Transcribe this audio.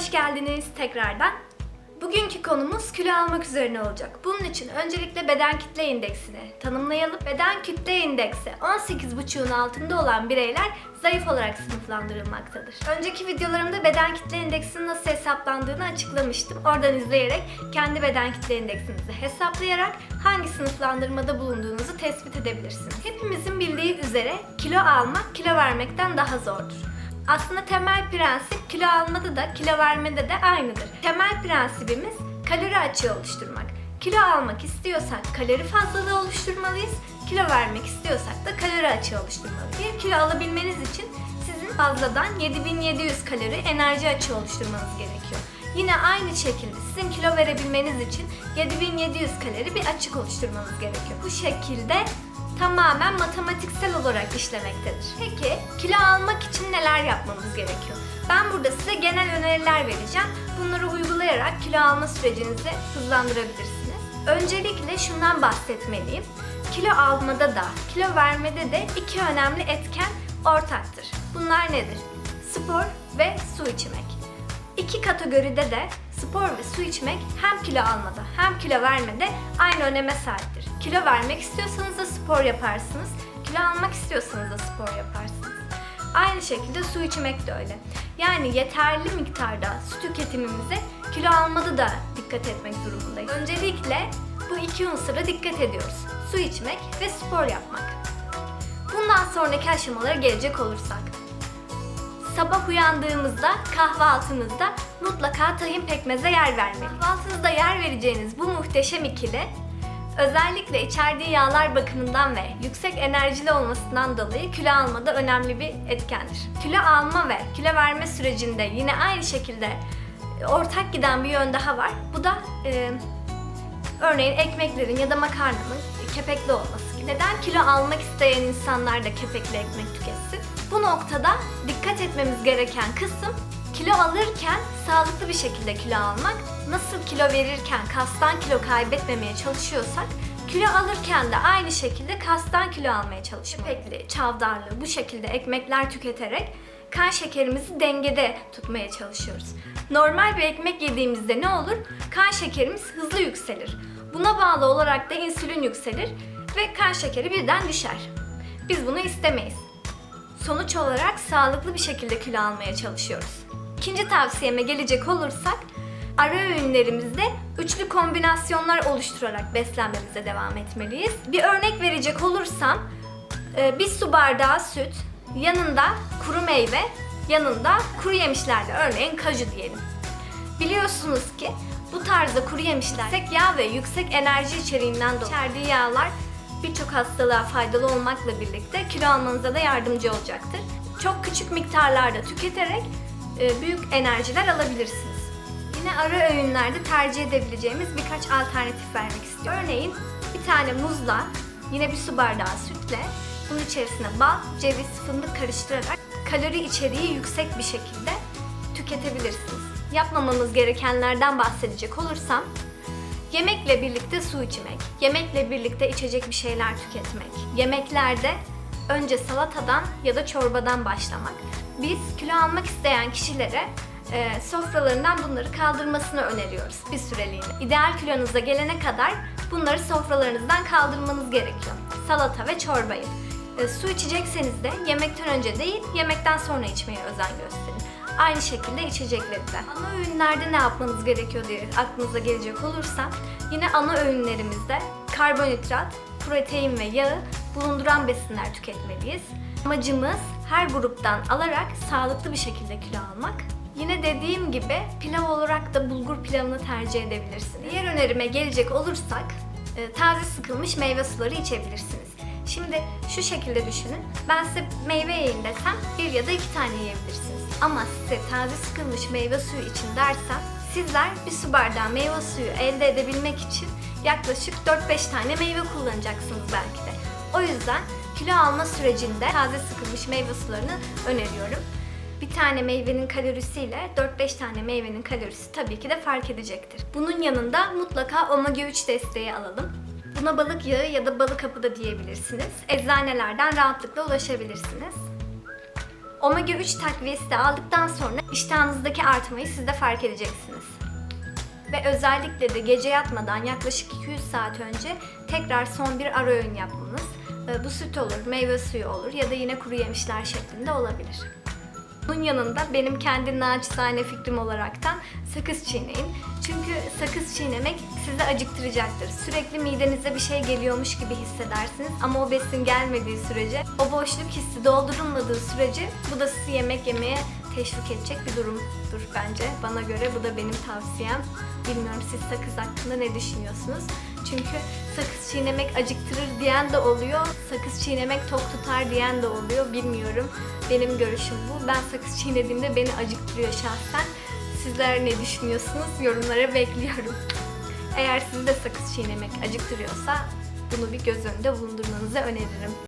Hoş geldiniz tekrardan. Bugünkü konumuz kilo almak üzerine olacak. Bunun için öncelikle beden kitle indeksini tanımlayalım. Beden kitle indeksi 18,5'un altında olan bireyler zayıf olarak sınıflandırılmaktadır. Önceki videolarımda beden kitle indeksinin nasıl hesaplandığını açıklamıştım. Oradan izleyerek kendi beden kitle indeksinizi hesaplayarak hangi sınıflandırmada bulunduğunuzu tespit edebilirsiniz. Hepimizin bildiği üzere kilo almak kilo vermekten daha zordur. Aslında temel prensip kilo almada da kilo vermede de aynıdır. Temel prensibimiz kalori açığı oluşturmak. Kilo almak istiyorsak kalori fazlalığı oluşturmalıyız. Kilo vermek istiyorsak da kalori açığı oluşturmalıyız. Bir kilo alabilmeniz için sizin fazladan 7700 kalori enerji açığı oluşturmanız gerekiyor. Yine aynı şekilde sizin kilo verebilmeniz için 7700 kalori bir açık oluşturmanız gerekiyor. Bu şekilde tamamen matematiksel olarak işlemektedir. Peki kilo almak için neler yapmamız gerekiyor? Ben burada size genel öneriler vereceğim. Bunları uygulayarak kilo alma sürecinizi hızlandırabilirsiniz. Öncelikle şundan bahsetmeliyim. Kilo almada da, kilo vermede de iki önemli etken ortaktır. Bunlar nedir? Spor ve su içmek. İki kategoride de spor ve su içmek hem kilo almada hem kilo vermede aynı öneme sahiptir. Kilo vermek istiyorsanız da spor yaparsınız. Kilo almak istiyorsanız da spor yaparsınız. Aynı şekilde su içmek de öyle. Yani yeterli miktarda su tüketimimize kilo almada da dikkat etmek durumundayız. Öncelikle bu iki unsura dikkat ediyoruz. Su içmek ve spor yapmak. Bundan sonraki aşamalara gelecek olursak. Sabah uyandığımızda kahvaltınızda mutlaka tahin pekmeze yer vermeli. Kahvaltınızda yer vereceğiniz bu muhteşem ikili özellikle içerdiği yağlar bakımından ve yüksek enerjili olmasından dolayı kilo almada önemli bir etkendir. Kilo alma ve kilo verme sürecinde yine aynı şekilde ortak giden bir yön daha var. Bu da e, örneğin ekmeklerin ya da makarnanın kepekli olması. Neden kilo almak isteyen insanlar da kepekli ekmek tüketsin? Bu noktada dikkat etmemiz gereken kısım kilo alırken sağlıklı bir şekilde kilo almak. Nasıl kilo verirken kastan kilo kaybetmemeye çalışıyorsak kilo alırken de aynı şekilde kastan kilo almaya çalışmak. Kepekli, çavdarlı bu şekilde ekmekler tüketerek kan şekerimizi dengede tutmaya çalışıyoruz. Normal bir ekmek yediğimizde ne olur? Kan şekerimiz hızlı yükselir. Buna bağlı olarak da insülin yükselir ve kan şekeri birden düşer. Biz bunu istemeyiz. Sonuç olarak sağlıklı bir şekilde kilo almaya çalışıyoruz. İkinci tavsiyeme gelecek olursak ara öğünlerimizde üçlü kombinasyonlar oluşturarak beslenmemize devam etmeliyiz. Bir örnek verecek olursam e, bir su bardağı süt, yanında kuru meyve, yanında kuru yemişlerle örneğin kaju diyelim. Biliyorsunuz ki bu tarzda kuru yemişler yüksek yağ ve yüksek enerji içeriğinden dolayı içerdiği yağlar birçok hastalığa faydalı olmakla birlikte kilo almanıza da yardımcı olacaktır. Çok küçük miktarlarda tüketerek büyük enerjiler alabilirsiniz. Yine ara öğünlerde tercih edebileceğimiz birkaç alternatif vermek istiyorum. Örneğin bir tane muzla, yine bir su bardağı sütle, bunun içerisine bal, ceviz, fındık karıştırarak kalori içeriği yüksek bir şekilde tüketebilirsiniz. Yapmamamız gerekenlerden bahsedecek olursam, yemekle birlikte su içmek, yemekle birlikte içecek bir şeyler tüketmek, yemeklerde önce salatadan ya da çorbadan başlamak. Biz kilo almak isteyen kişilere e, sofralarından bunları kaldırmasını öneriyoruz bir süreliğine. İdeal kilonuza gelene kadar bunları sofralarınızdan kaldırmanız gerekiyor. Salata ve çorbayı. E, su içecekseniz de yemekten önce değil, yemekten sonra içmeye özen gösterin. Aynı şekilde içecekleri de. Ana öğünlerde ne yapmanız gerekiyor diye aklınıza gelecek olursa yine ana öğünlerimizde karbonhidrat, protein ve yağı bulunduran besinler tüketmeliyiz. Amacımız her gruptan alarak sağlıklı bir şekilde kilo almak. Yine dediğim gibi pilav olarak da bulgur pilavını tercih edebilirsiniz. Diğer önerime gelecek olursak e, taze sıkılmış meyve suları içebilirsiniz. Şimdi şu şekilde düşünün. Ben size meyve yiyin desem bir ya da iki tane yiyebilirsiniz. Ama size taze sıkılmış meyve suyu için dersem sizler bir su bardağı meyve suyu elde edebilmek için yaklaşık 4-5 tane meyve kullanacaksınız belki de. O yüzden kilo alma sürecinde taze sıkılmış meyve sularını öneriyorum. Bir tane meyvenin kalorisiyle 4-5 tane meyvenin kalorisi tabii ki de fark edecektir. Bunun yanında mutlaka omega 3 desteği alalım. Buna balık yağı ya da balık hapı da diyebilirsiniz. Eczanelerden rahatlıkla ulaşabilirsiniz. Omega 3 takviyesi de aldıktan sonra iştahınızdaki artmayı siz de fark edeceksiniz. Ve özellikle de gece yatmadan yaklaşık 200 saat önce tekrar son bir ara öğün yapmanız. Ee, Bu süt olur, meyve suyu olur ya da yine kuru yemişler şeklinde olabilir. Bunun yanında benim kendi naçizane fikrim olaraktan sakız çiğneyin. Çünkü sakız çiğnemek sizi acıktıracaktır. Sürekli midenize bir şey geliyormuş gibi hissedersiniz ama o besin gelmediği sürece, o boşluk hissi doldurulmadığı sürece bu da sizi yemek yemeye teşvik edecek bir durumdur bence. Bana göre bu da benim tavsiyem. Bilmiyorum siz sakız hakkında ne düşünüyorsunuz? Çünkü sakız çiğnemek acıktırır diyen de oluyor, sakız çiğnemek tok tutar diyen de oluyor. Bilmiyorum. Benim görüşüm bu. Ben sakız çiğnediğimde beni acıktırıyor şahsen. Sizler ne düşünüyorsunuz? Yorumlara bekliyorum. Eğer sizi de sakız çiğnemek acıktırıyorsa bunu bir göz önünde bulundurmanızı öneririm.